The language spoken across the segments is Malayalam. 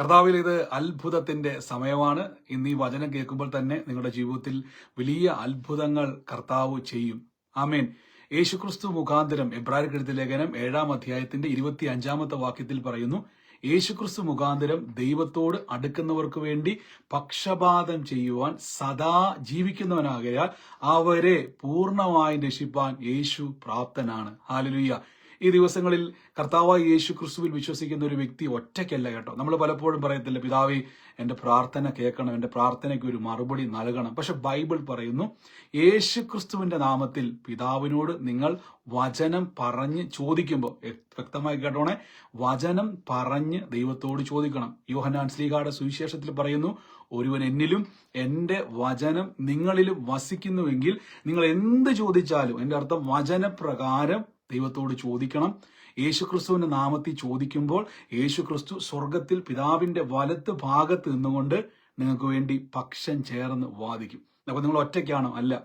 കർത്താവിൽ ഇത് അത്ഭുതത്തിന്റെ സമയമാണ്. ഇന്ന് ഈ വചനം കേൾക്കുമ്പോൾ തന്നെ നിങ്ങളുടെ ജീവിതത്തിൽ വലിയ അത്ഭുതങ്ങൾ കർത്താവ് ചെയ്യും. ആമേൻ. യേശുക്രിസ്തു മുഖാന്തരം എബ്രാഹിക്കെടുത്ത ലേഖനം ഏഴാം അധ്യായത്തിന്റെ ഇരുപത്തി അഞ്ചാമത്തെ വാക്യത്തിൽ പറയുന്നു യേശുക്രിസ്തു മുഖാന്തരം ദൈവത്തോട് അടുക്കുന്നവർക്ക് വേണ്ടി പക്ഷപാതം ചെയ്യുവാൻ സദാ ജീവിക്കുന്നവനാകയാൽ അവരെ പൂർണമായി രക്ഷിപ്പാൻ യേശു പ്രാപ്തനാണ്. ഹാലലുയ്യ ഈ ദിവസങ്ങളിൽ കർത്താവായ യേശു ക്രിസ്തുവിൽ വിശ്വസിക്കുന്ന ഒരു വ്യക്തി ഒറ്റയ്ക്കല്ല കേട്ടോ. നമ്മൾ പലപ്പോഴും പറയത്തില്ല പിതാവേ എന്റെ പ്രാർത്ഥന കേൾക്കണം എന്റെ പ്രാർത്ഥനയ്ക്ക് ഒരു മറുപടി നൽകണം. പക്ഷെ ബൈബിൾ പറയുന്നു യേശു ക്രിസ്തുവിന്റെ നാമത്തിൽ പിതാവിനോട് നിങ്ങൾ വചനം പറഞ്ഞ് ചോദിക്കുമ്പോൾ വ്യക്തമായി കേട്ടോണെ വചനം പറഞ്ഞ് ദൈവത്തോട് ചോദിക്കണം. യോഹനാൻ ശ്രീകാട സുവിശേഷത്തിൽ പറയുന്നു ഒരുവൻ എന്നിലും എന്റെ വചനം നിങ്ങളിലും വസിക്കുന്നുവെങ്കിൽ നിങ്ങൾ എന്ത് ചോദിച്ചാലും എന്റെ അർത്ഥം വചനപ്രകാരം ദൈവത്തോട് ചോദിക്കണം. യേശുക്രിസ്തുവിന്റെ നാമത്തിൽ ചോദിക്കുമ്പോൾ യേശുക്രിസ്തു സ്വർഗത്തിൽ പിതാവിന്റെ വലത്ത് ഭാഗത്ത് നിന്നുകൊണ്ട് നിങ്ങൾക്ക് വേണ്ടി പക്ഷം ചേർന്ന് വാദിക്കും. അപ്പൊ നിങ്ങൾ ഒറ്റയ്ക്കാണോ? അല്ല.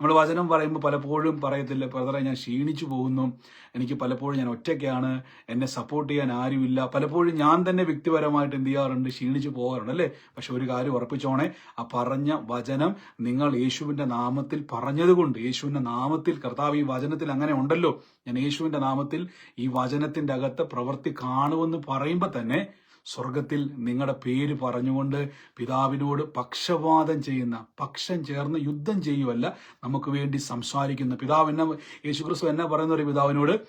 നമ്മൾ വചനം പറയുമ്പോൾ പലപ്പോഴും പറയത്തില്ല ബ്രദറെ ഞാൻ ക്ഷീണിച്ചു പോകുന്നു. എനിക്ക് പലപ്പോഴും ഞാൻ ഒറ്റയ്ക്കാണ്. എന്നെ സപ്പോർട്ട് ചെയ്യാൻ ആരുമില്ല. പലപ്പോഴും ഞാൻ തന്നെ വ്യക്തിപരമായിട്ട് എന്ത് ചെയ്യാറുണ്ട്? ക്ഷീണിച്ചു പോകാറുണ്ട് അല്ലേ? പക്ഷെ ഒരു കാര്യം ഉറപ്പിച്ചോണേ ആ പറഞ്ഞ വചനം നിങ്ങൾ യേശുവിന്റെ നാമത്തിൽ പറഞ്ഞതുകൊണ്ട് യേശുവിന്റെ നാമത്തിൽ കർത്താവ് ഈ വചനത്തിൽ അങ്ങനെ ഉണ്ടല്ലോ. ഞാൻ യേശുവിന്റെ നാമത്തിൽ ഈ വചനത്തിന്റെ അകത്ത് പ്രവൃത്തി കാണുമെന്ന് പറയുമ്പോൾ തന്നെ സ്വർഗത്തിൽ നിങ്ങളുടെ പേര് പറഞ്ഞുകൊണ്ട് പിതാവിനോട് പക്ഷപാതം ചെയ്യുന്ന പക്ഷം ചേർന്ന് യുദ്ധം ചെയ്യുമല്ല നമുക്ക് വേണ്ടി സംസാരിക്കുന്ന പിതാവ് എന്നെ യേശുക്രിസ്തു എന്നെ പറയുന്ന ഒരു പിതാവിനോട്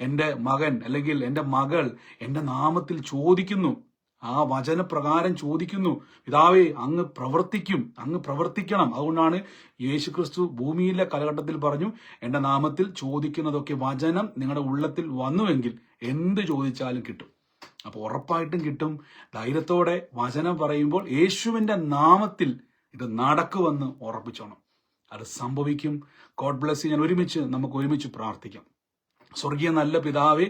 എന്റെ മകൻ അല്ലെങ്കിൽ എന്റെ മകൾ എന്റെ നാമത്തിൽ ചോദിക്കുന്നു. ആ വചനപ്രകാരം ചോദിക്കുന്നു. പിതാവേ അങ്ങ് പ്രവർത്തിക്കും അങ്ങ് പ്രവർത്തിക്കണം. അതുകൊണ്ടാണ് യേശുക്രിസ്തു ഭൂമിയിലെ കാലഘട്ടത്തിൽ പറഞ്ഞു എന്റെ നാമത്തിൽ ചോദിക്കുന്നതൊക്കെ വചനം നിങ്ങളുടെ ഉള്ളത്തിൽ വന്നുവെങ്കിൽ എന്ത് ചോദിച്ചാലും കിട്ടും. അപ്പോൾ ഉറപ്പായിട്ടും കിട്ടും. ധൈര്യത്തോടെ വചനം പറയുമ്പോൾ യേശുവിന്റെ നാമത്തിൽ ഇത് നടക്കുമെന്ന് ഉറപ്പിച്ചോണം. അത് സംഭവിക്കും. ഗോഡ് ബ്ലസ് ഞാൻ ഒരുമിച്ച് നമുക്ക് ഒരുമിച്ച് പ്രാർത്ഥിക്കാം. സ്വർഗീയ നല്ല പിതാവേ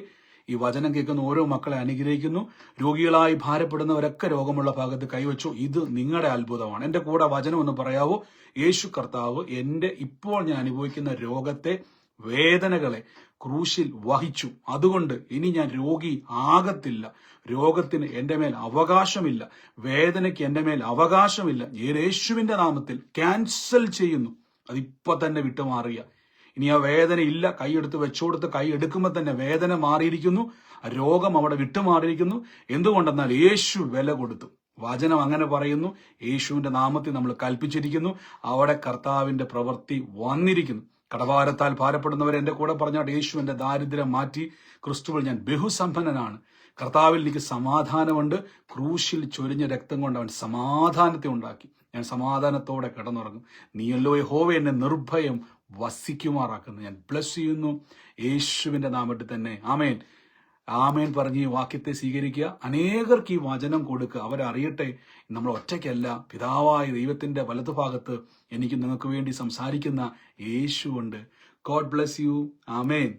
ഈ വചനം കേൾക്കുന്ന ഓരോ മക്കളെ അനുഗ്രഹിക്കുന്നു. രോഗികളായി ഭാരപ്പെടുന്നവരൊക്കെ രോഗമുള്ള ഭാഗത്ത് കൈവച്ചു. ഇത് നിങ്ങളുടെ അത്ഭുതമാണ്. എന്റെ കൂടെ വചനം ഒന്ന് പറയാവോ? യേശു കർത്താവ് എന്റെ ഇപ്പോൾ ഞാൻ അനുഭവിക്കുന്ന രോഗത്തെ വേദനകളെ ക്രൂശിൽ വഹിച്ചു. അതുകൊണ്ട് ഇനി ഞാൻ രോഗി ആകത്തില്ല. രോഗത്തിന് എന്റെ മേൽ അവകാശമില്ല. വേദനയ്ക്ക് എന്റെ മേൽ അവകാശമില്ല. ഞാൻ യേശുവിന്റെ നാമത്തിൽ ക്യാൻസൽ ചെയ്യുന്നു. അതിപ്പോ തന്നെ വിട്ടുമാറിയ. ഇനി ആ വേദന ഇല്ല. കൈയെടുത്ത് വെച്ചുകൊടുത്ത് കൈ എടുക്കുമ്പോൾ തന്നെ വേദന മാറിയിരിക്കുന്നു. രോഗം അവിടെ വിട്ടുമാറിയിരിക്കുന്നു. എന്തുകൊണ്ടെന്നാൽ യേശു വില കൊടുത്തു. വചനം അങ്ങനെ പറയുന്നു. യേശുവിന്റെ നാമത്തിൽ നമ്മൾ കൽപ്പിച്ചിരിക്കുന്നു. അവിടെ കർത്താവിന്റെ പ്രവൃത്തി വന്നിരിക്കുന്നു. കടഭാരത്താൽ ഭാരപ്പെടുന്നവർ എന്റെ കൂടെ പറഞ്ഞാൽ യേശു എന്റെ ദാരിദ്ര്യം മാറ്റി ക്രിസ്തുവിൽ ഞാൻ ബഹുസമ്പന്നനാണ്. കർത്താവിൽ എനിക്ക് സമാധാനമുണ്ട്. ക്രൂശിൽ ചൊരിഞ്ഞ രക്തം കൊണ്ട് അവൻ സമാധാനത്തെ ഉണ്ടാക്കി. ഞാൻ സമാധാനത്തോടെ കിടന്നുറങ്ങും. നീയല്ലോ ഹോവ എന്നെ നിർഭയം വസിക്കുമാറാക്കുന്നു. ഞാൻ ബ്ലസ് ചെയ്യുന്നു. യേശുവിന്റെ നാമത്തിൽ തന്നെ. ആമേൻ. ആമേൻ പറഞ്ഞ് ഈ വാക്യത്തെ സ്വീകരിക്കുക. അനേകർക്ക് ഈ വചനം കൊടുക്കുക. അവരറിയട്ടെ നമ്മൾ ഒറ്റയ്ക്കല്ല. പിതാവായ ദൈവത്തിന്റെ വലതുഭാഗത്ത് എനിക്ക് നിങ്ങൾക്ക് വേണ്ടി സംസാരിക്കുന്ന യേശു ഉണ്ട്. God bless you amen.